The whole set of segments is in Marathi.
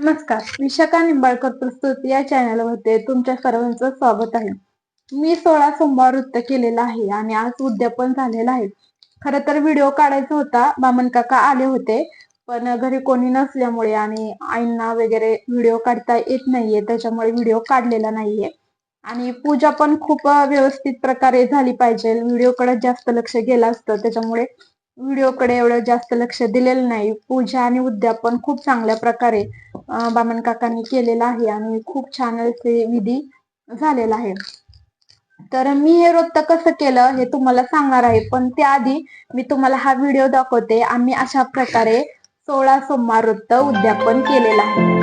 नमस्कार विशाखा निंबाळकर प्रस्तुत या चॅनलमध्ये तुमच्या सर्वांचं स्वागत आहे. मी सोळा सोमवार वृत्त केलेला आहे आणि आज उद्यापन झालेलं आहे. खर तर व्हिडिओ काढायचा होता बामन काका आले होते पण घरी कोणी नसल्यामुळे आणि आईंना वगैरे व्हिडिओ काढता येत नाहीये त्याच्यामुळे व्हिडिओ काढलेला नाहीये. आणि पूजा पण खूप व्यवस्थित प्रकारे झाली पाहिजे. व्हिडिओकडे जास्त लक्ष गेलं असतं त्याच्यामुळे व्हिडिओकडे एवढं जास्त लक्ष दिलेलं नाही. पूजा आणि उद्यापन खूप चांगल्या प्रकारे बामन काकांनी केलेलं आहे आणि खूप छान असे विधी झालेला आहे. तर मी हे रोजचं कसं केलं हे तुम्हाला सांगणार आहे. पण त्याआधी मी तुम्हाला हा व्हिडिओ दाखवते. आम्ही अशा प्रकारे सोळा सोमवार वृत्त उद्यापन केलेलं आहे.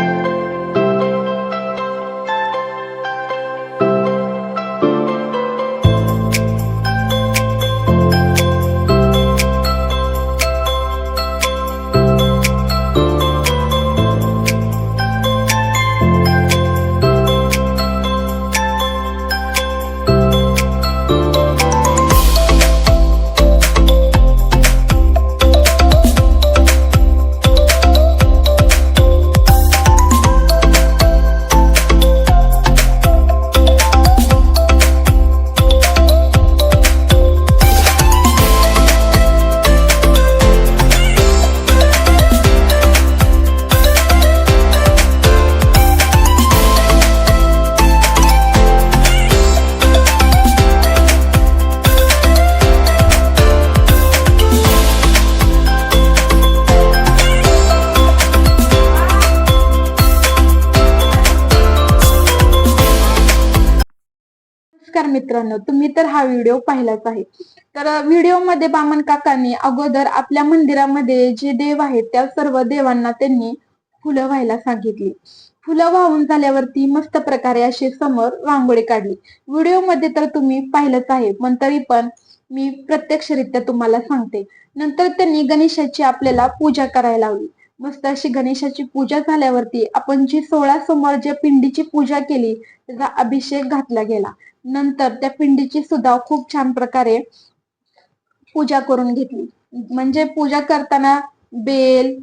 नमस्कार मित्रांनो तुम्ही तर हा व्हिडिओ पाहिलाच आहे. तर व्हिडिओमध्ये बामन काकांनी अगोदर आपल्या मंदिरामध्ये जे देव आहेत त्या सर्व देवांना त्यांनी फुलं व्हायला सांगितली. फुलं वाहून झाल्यावरती मस्त प्रकारे अशी समोर रांगोळी काढली. व्हिडिओमध्ये तर तुम्ही पाहिलंच आहे पण तरी पण मी प्रत्यक्षरित्या तुम्हाला सांगते. नंतर त्यांनी गणेशाची आपल्याला पूजा करायला लावली. मस्त अशी गणेशाची पूजा झाल्यावरती आपण जी सोळा सोमवार जे पिंडीची पूजा केली त्याचा अभिषेक घातला गेला. नंतर त्या पिंडीची सुद्धा खूप छान प्रकारे पूजा करून घेतली. म्हणजे पूजा करताना बेल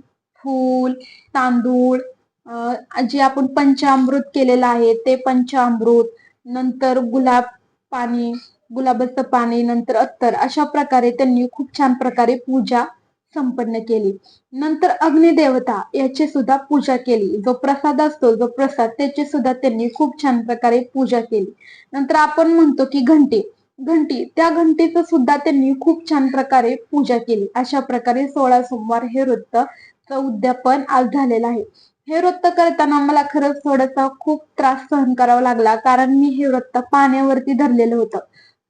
फूल तांदूळ जे आपण पंचामृत केलेलं आहे ते पंचामृत नंतर गुलाब पाणी गुलाबाचं पाणी नंतर अत्तर अशा प्रकारे त्यांनी खूप छान प्रकारे पूजा संपन्न केली. नंतर अग्निदेवता याची सुद्धा पूजा केली. जो प्रसाद असतो जो प्रसाद त्याची सुद्धा त्यांनी खूप छान प्रकारे पूजा केली. नंतर आपण म्हणतो की घंटी. घंटी त्या घंटीचं सुद्धा त्यांनी खूप छान प्रकारे पूजा केली. अशा प्रकारे सोळा सोमवार हे वृत्त उद्यापन आज झालेलं आहे. हे वृत्त करताना मला खरंच थोडासा खूप त्रास सहन करावा लागला. कारण मी हे वृत्त पाण्यावरती धरलेलं होतं.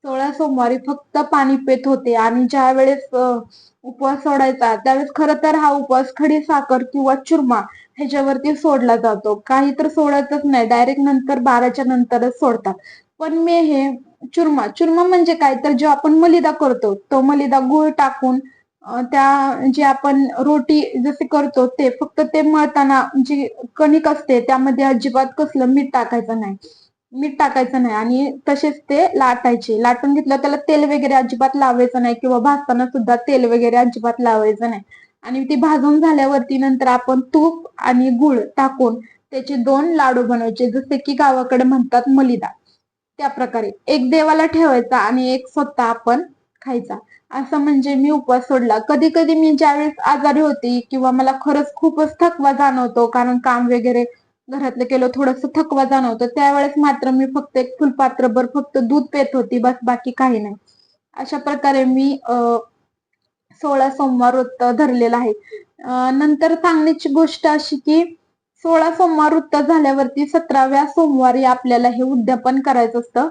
सोळा सोमवारी फक्त पाणी पेत होते. आणि ज्या वेळेस उपवास सोडायचा त्यावेळेस खरं तर हा उपवास खडी साखर किंवा चुरमा ह्याच्यावरती सोडला जातो. काही तर सोडतच नाही. डायरेक्ट नंतर बाराच्या नंतरच सोडतात. पण मी हे चुरमा चुरमा म्हणजे काय? तर जो आपण मलिदा करतो तो मलिदा गुळ टाकून त्या जे आपण रोटी जसे करतो ते फक्त ते मळताना जी कणिक असते त्यामध्ये अजिबात कसलं मीठ टाकायचं नाही. मीठ टाकायचं नाही आणि तसेच ते लाटायचे. लाटून घेतलं त्याला तेल वगैरे अजिबात लावायचं नाही किंवा भाजताना सुद्धा तेल वगैरे अजिबात लावायचं नाही. आणि ती भाजून झाल्यावरती नंतर आपण तूप आणि गुळ टाकून त्याचे दोन लाडू बनवायचे. जसे की गावाकडे म्हणतात मलिदा. त्या प्रकारे. एक देवाला ठेवायचा आणि एक स्वतः आपण खायचा. असं म्हणजे मी उपवास सोडला. कधी कधी मी ज्यावेळेस आजारी होती किंवा मला खरंच खूपच थकवा जाणवतो कारण काम वगैरे घरातलं केलं थोडस थकवा जाणवतो. त्यावेळेस मात्र मी फक्त एक फुलपात्रभर फक्त दूध पेत होती बस बाकी काही नाही. अशा प्रकारे मी अं, सोळा सोमवार व्रत धरलेला आहे. नंतर सांगण्याची गोष्ट अशी की सोळा सोमवार वृत्त झाल्यावरती सतराव्या सोमवारी आपल्याला हे उद्यापन करायचं असतं.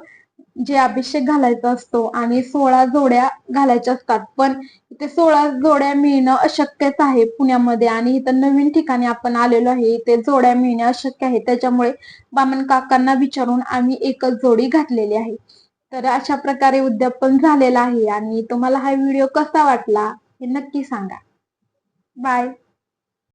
जे अभिषेक घालायचा असतो आणि सोळा जोड्या घालायच्या असतात. पण इथे सोळा जोड्या मिळणं अशक्यच आहे पुण्यामध्ये आणि इथं नवीन ठिकाणी आपण आलेलो आहे. इथे जोड्या मिळणे अशक्य आहे. त्याच्यामुळे बामन काकांना विचारून आम्ही एकच जोडी घातलेली आहे. तर अशा प्रकारे उद्यापन झालेलं आहे आणि तुम्हाला हा व्हिडिओ कसा वाटला हे नक्की सांगा. बाय